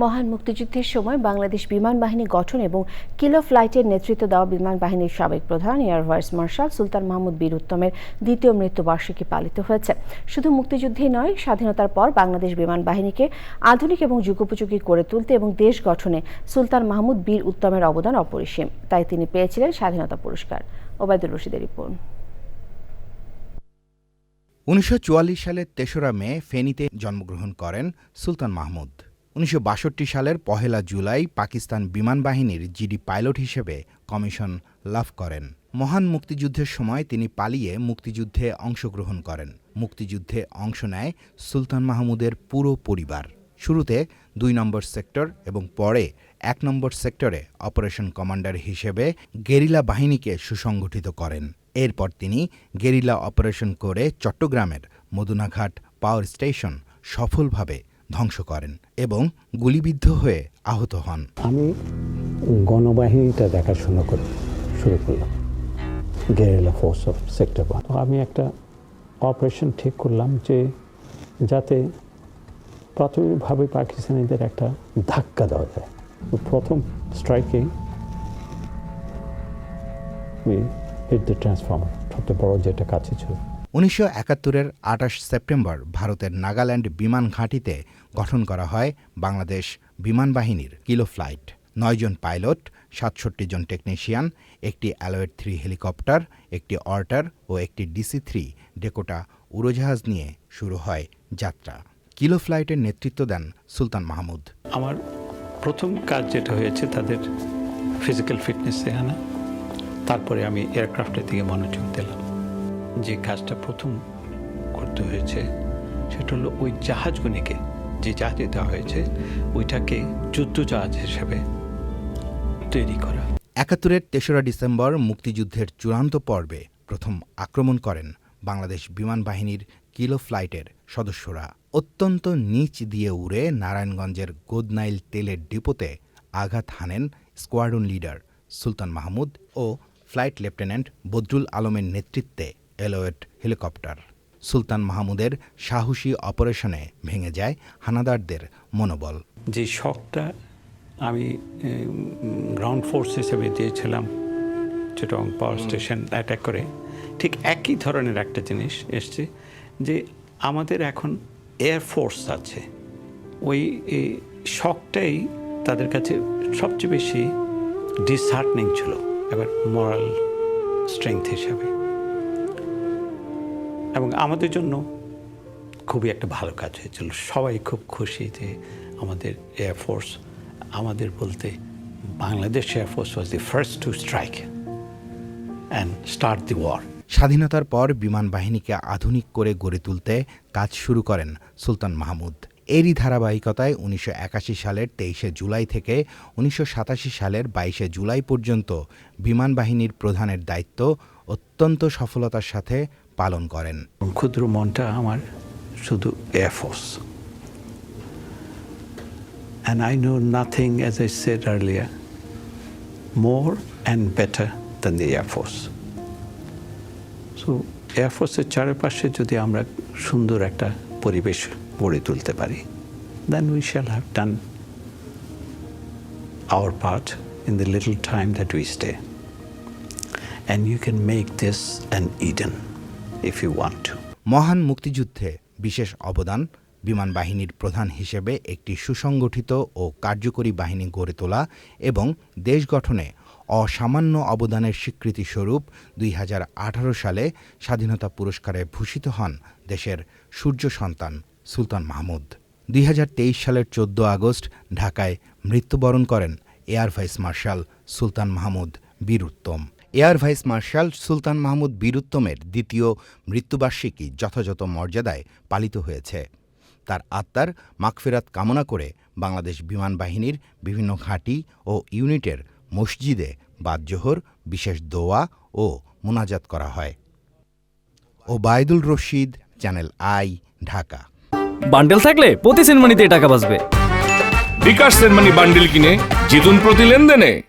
মহান মুক্তিযুদ্ধের সময় বাংলাদেশ বিমান বাহিনী গঠন এবং কিলো ফ্লাইটের নেতৃত্ব দেওয়া বিমান বাহিনীর সাবেক প্রধান air vice marshal Sultan Mahmud বীর উত্তমের দ্বিতীয় মৃত্যুবার্ষিকী পালিত হয়েছে। শুধু মুক্তিযুদ্ধেই নয়, স্বাধীনতার পর বাংলাদেশ বিমান বাহিনীকে আধুনিক এবং যুগোপযোগী করে তুলতে এবং দেশ গঠনে সুলতান মাহমুদ বীর উত্তমের অবদান অপরিসীম। তাই তিনি পেয়েছিলেন স্বাধীনতা পুরস্কার। ওবায়দুল রশিদের রিপোর্ট। উনিশশো সালের তেসরা মে ফেনীতে জন্মগ্রহণ করেন সুলতান মাহমুদ। উনিশশো বাষট্টি সালের পহেলা জুলাই পাকিস্তান বিমান বাহিনীর জিডি পাইলট হিসেবে কমিশন লাভ করেন। মহান মুক্তিযুদ্ধের সময় তিনি পালিয়ে মুক্তিযুদ্ধে অংশগ্রহণ করেন। মুক্তিযুদ্ধে অংশ নেয় সুলতান মাহমুদের পুরো পরিবার। শুরুতে দুই নম্বর সেক্টর এবং পরে এক নম্বর সেক্টরে অপারেশন কমান্ডার হিসেবে গেরিলা বাহিনীকে সুসংগঠিত করেন। এরপর তিনি গেরিলা অপারেশন করে চট্টগ্রামের মদুনাঘাট পাওয়ার স্টেশন সফলভাবে ধ্বংস করেন এবং গুলিবিদ্ধ হয়ে আহত হন। আমি গণবাহিনীটা দেখাশোনা করে শুরু করলাম। Guerrilla force of sector one আমি একটা অপারেশন ঠিক করলাম যে যাতে প্রাথমিকভাবে পাকিস্তানিদের একটা ধাক্কা দেওয়া যায়। প্রথম স্ট্রাইকে হিট দ্য ট্রান্সফর্মার সবচেয়ে বড় যেটা কাছে ছিল। উনিশশো একাত্তরের আঠাশ সেপ্টেম্বর ভারতের নাগাল্যান্ড বিমান ঘাঁটিতে গঠন করা হয় বাংলাদেশ বিমান বাহিনীর কিলো ফ্লাইট। নয়জন পাইলট, সাতষট্টি জন টেকনিশিয়ান, একটি অ্যালোয়েড থ্রি হেলিকপ্টার, একটি অর্টার ও একটি ডিসি থ্রি ডেকোটা উড়োজাহাজ নিয়ে শুরু হয় যাত্রা। কিলো ফ্লাইটের নেতৃত্ব দেন সুলতান মাহমুদ। আমার প্রথম কাজ যেটা হয়েছে তাদের ফিজিক্যাল ফিটনেস দেখানো তারপরে আমি এয়ারক্রাফটের দিকে মনোযোগ দিলাম। যে কাজটা প্রথম করতে হয়েছে, সেটা হলো ওই জাহাজগুলিকে, যে জাহাজে দেওয়া হয়েছে, ওইটাকে যুদ্ধ জাহাজ হিসেবে তৈরি করা। একাত্তরের তেসরা ডিসেম্বর মুক্তিযুদ্ধের চূড়ান্ত পর্বে প্রথম আক্রমণ করেন বাংলাদেশ বিমান বাহিনীর কিলো ফ্লাইটের সদস্যরা। অত্যন্ত নিচ দিয়ে উড়ে নারায়ণগঞ্জের গোদনাইল তেলের ডিপোতে আঘাত হানেন স্কোয়াড্রন লিডার সুলতান মাহমুদ ও ফ্লাইট লেফটেন্যান্ট বদরুল আলমের নেতৃত্বে। এলোয়েট হেলিকপ্টার। সুলতান মাহমুদের সাহসী অপারেশনে ভেঙে যায় হানাদারদের মনোবল। যে শখটা আমি গ্রাউন্ড ফোর্স হিসেবে দিয়েছিলাম চিটং পাওয়ার স্টেশন অ্যাটাক করে, ঠিক একই ধরনের একটা জিনিস এসছে যে আমাদের এখন এয়ারফোর্স আছে। ওই শখটাই তাদের কাছে সবচেয়ে বেশি ডিসহার্টনিং ছিল, এবার মরাল স্ট্রেংথ হিসাবে। এবং আমাদের জন্য খুবই একটা ভালো কাজ হয়েছিল। সবাই খুব খুশি যে আমাদের এয়ারফোর্স আমাদের বলতে Bangladesh air force was the first to strike and start the war স্বাধীনতার পর বিমান বাহিনীকে আধুনিক করে গড়ে তুলতে কাজ শুরু করেন সুলতান মাহমুদ। এরই ধারাবাহিকতায় উনিশশো একাশি সালের তেইশে জুলাই থেকে উনিশশো সাতাশি সালের বাইশে জুলাই পর্যন্ত বিমান বাহিনীর প্রধানের দায়িত্ব অত্যন্ত সফলতার সাথে পালন করেন। ক্ষুদ্র মনটা আমার শুধু efforts and I know nothing as I said earlier more and better than the efforts so এয়ারফোর্সের চারপাশে যদি আমরা সুন্দর একটা পরিবেশ গড়ে তুলতে পারি then we shall have done our part in the little time that we stay and you can make this an Eden if you want to. মহান মুক্তিযুদ্ধে বিশেষ অবদান বিমান বাহিনীর প্রধান হিসেবে একটি সুসংগঠিত ও কার্যকরী বাহিনী গড়ে তোলা এবং দেশ গঠনে অসামান্য অবদানের স্বীকৃতিস্বরূপ দুই হাজার আঠারো সালে স্বাধীনতা পুরস্কারে ভূষিত হন দেশের সূর্য সন্তান সুলতান মাহমুদ দুই হাজার তেইশ সালের চোদ্দ আগস্ট ঢাকায় মৃত্যুবরণ করেন air vice marshal Sultan Mahmud Bir Uttam air vice marshal Sultan Mahmud বীরুত্তমের দ্বিতীয় মৃত্যুবার্ষিকী যথাযথ মর্যাদায় পালিত হয়েছে। তার আত্মার মাগফিরাত কামনা করে বাংলাদেশ বিমান বাহিনীর বিভিন্ন ঘাঁটি ও ইউনিটের মসজিদে বাদজোহর বিশেষ দোয়া ও মোনাজাত করা হয়। Obaidul Rashid channel I Dhaka. Bundle থাকলে প্রতি সেনমানিতে টাকা বাঁচবে। বিকাশ সেনমানি বান্ডিল কিনে জিতুন প্রতি লেনদেনে।